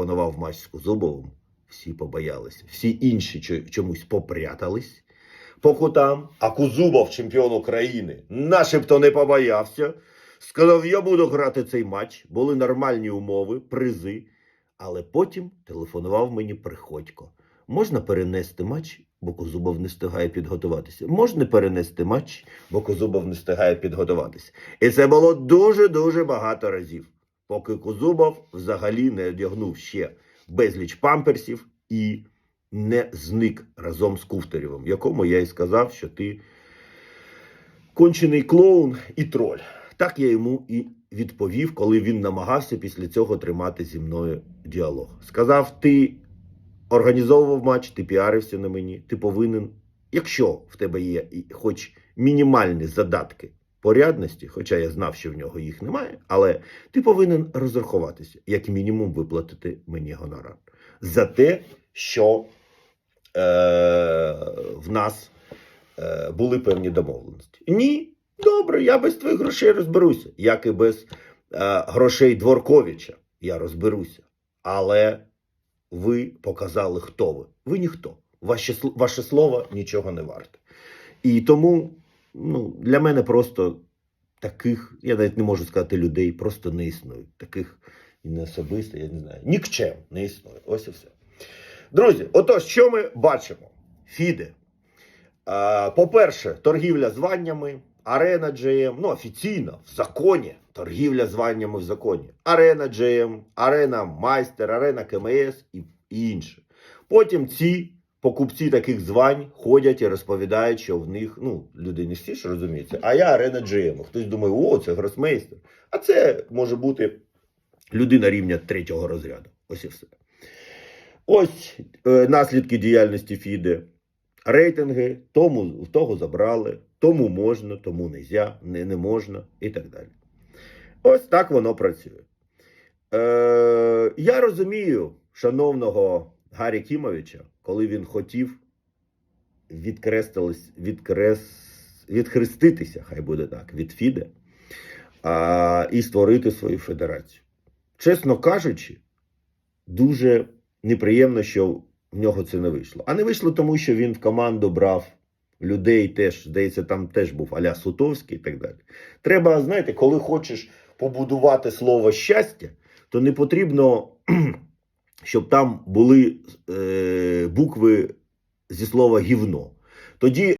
Планував матч з Кузубовим, всі побоялися. Всі інші чомусь попрятались по кутам. А Кузубов, чемпіон України, начебто не побоявся. Сказав, я буду грати цей матч. Були нормальні умови, призи. Але потім телефонував мені Приходько. Можна перенести матч, бо Козубов не встигає підготуватися. Можна перенести матч, бо Козубов не встигає підготуватися. І це було дуже-дуже багато разів, поки Козубов взагалі не одягнув ще безліч памперсів і не зник разом з Куфтерєвим, якому я і сказав, що ти кончений клоун і троль. Так я йому і відповів, коли він намагався після цього тримати зі мною діалог. Сказав: ти організовував матч, ти піарився на мені, ти повинен, якщо в тебе є хоч мінімальні задатки порядності, хоча я знав, що в нього їх немає, але ти повинен розрахуватися, як мінімум виплатити мені гонорар за те, що е, в нас е, були певні домовленості. Ні, добре, я без твоїх грошей розберуся, як і без е, грошей Дворковича я розберуся. Але ви показали, хто ви. Ви ніхто. Ваше, ваше слово нічого не варте. І тому ну, для мене просто таких, я навіть не можу сказати людей, просто не існують. Таких і не особисто, я не знаю. Нікчем не існує. Ось і все. Друзі, отож, що ми бачимо? Фіде. По-перше, торгівля званнями, арена GM, ну офіційно, в законі. Торгівля званнями в законі. Арена GM, арена Майстер, арена КМС і інше. Потім ці покупці таких звань ходять і розповідають, що в них, ну, люди не всі ж розуміються, а я арена GM. Хтось думає, о, це гросмейстер. А це може бути людина рівня третього розряду. Ось і все. Ось е, наслідки діяльності ФІДе. Рейтинги тому того забрали, тому можна, тому нельзя, не, не можна і так далі. Ось так воно працює. Е, я розумію шановного Гаррі Кімовича, коли він хотів відкрес, відхреститися, хай буде так, від ФІДе а, і створити свою федерацію. Чесно кажучи, дуже неприємно, що в нього це не вийшло. А не вийшло тому, що він в команду брав людей теж, здається, там теж був Аля Сутовський і так далі. Треба, знаєте, коли хочеш побудувати слово щастя, то не потрібно, щоб там були е, букви зі слова гівно. Тоді